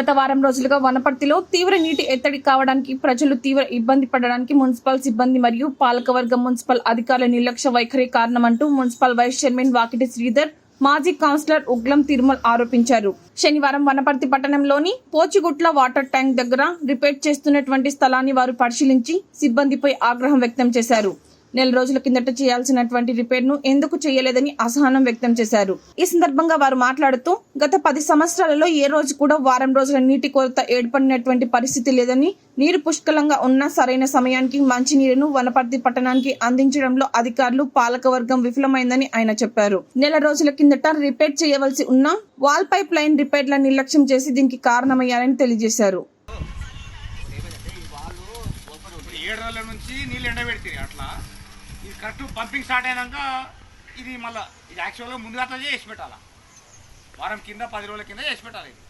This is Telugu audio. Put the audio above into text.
గత వారం రోజులుగా వనపర్తిలో తీవ్ర నీటి ఎత్తడి కావడానికి ప్రజలు తీవ్ర ఇబ్బంది పడడానికి మున్సిపల్ సిబ్బంది మరియు పాలకవర్గం మున్సిపల్ అధికారుల నిర్లక్ష్య వైఖరి కారణమంటూ municipal vice chairman Vakiti Sridhar మాజీ కౌన్సిలర్ ఉగ్లం తిరుమల్ ఆరోపించారు. శనివారం వనపర్తి పట్టణంలోని పోచిగుట్ల వాటర్ ట్యాంక్ దగ్గర రిపేర్ చేస్తున్నటువంటి స్థలాన్ని వారు పరిశీలించి సిబ్బందిపై ఆగ్రహం వ్యక్తం చేశారు. నెల రోజుల కిందట చేయాల్సినటువంటి రిపేర్ను ఎందుకు చేయలేదని అసహనం వ్యక్తం చేశారు. ఈ సందర్భంగా వారు మాట్లాడుతూ గత పది సంవత్సరాలలో ఏ రోజు కూడా వారం రోజుల నీటి కొరత ఏర్పడినటువంటి పరిస్థితి లేదని నీరు పుష్కలంగా ఉన్న సరైన సమయానికి మంచి నీరును వనపర్తి పట్టణానికి అందించడంలో అధికారులు పాలకవర్గం విఫలమైందని ఆయన చెప్పారు. నెల రోజుల కిందట రిపేర్ చేయవలసి ఉన్న వాల్ పైప్ లైన్ రిపేర్ల నిర్లక్ష్యం చేసి దీనికి కారణమయ్యారని తెలియజేశారు. ఏడు రోజుల నుంచి నీళ్ళు ఎండబెడితే అట్లా. ఇది కరెక్ట్ పంపింగ్ స్టార్ట్ అయినాక ఇది మళ్ళీ ఇది యాక్చువల్గా ముందుగా అట్లా చేసి పెట్టాలా? వారం కింద పది రోజుల కింద చేసి పెట్టాలి ఇది.